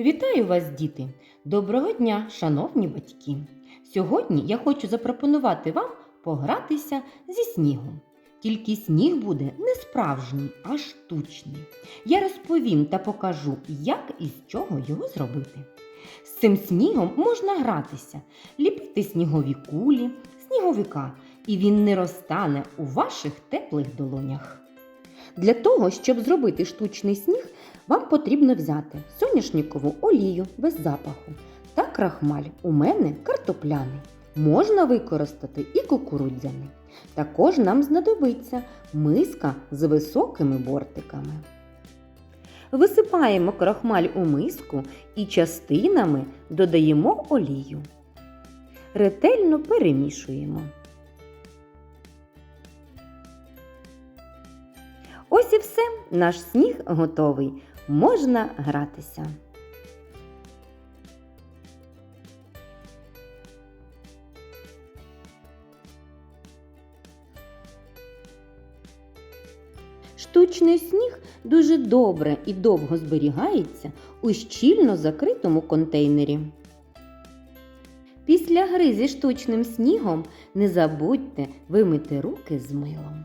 Вітаю вас, діти! Доброго дня, шановні батьки! Сьогодні я хочу запропонувати вам погратися зі снігом. Тільки сніг буде не справжній, а штучний. Я розповім та покажу, як і з чого його зробити. З цим снігом можна гратися, ліпити снігові кулі, сніговика, і він не розтане у ваших теплих долонях. Для того, щоб зробити штучний сніг, вам потрібно взяти соняшникову олію без запаху та крахмаль. У мене картопляний. Можна використати і кукурудзяний. Також нам знадобиться миска з високими бортиками. Висипаємо крахмаль у миску і частинами додаємо олію. Ретельно перемішуємо. Ось і все, наш сніг готовий. Можна гратися. Штучний сніг дуже добре і довго зберігається у щільно закритому контейнері. Після гри зі штучним снігом не забудьте вимити руки з милом.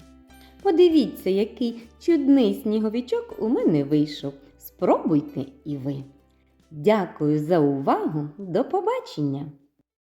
Подивіться, який чудний сніговичок у мене вийшов. Спробуйте і ви. Дякую за увагу. До побачення!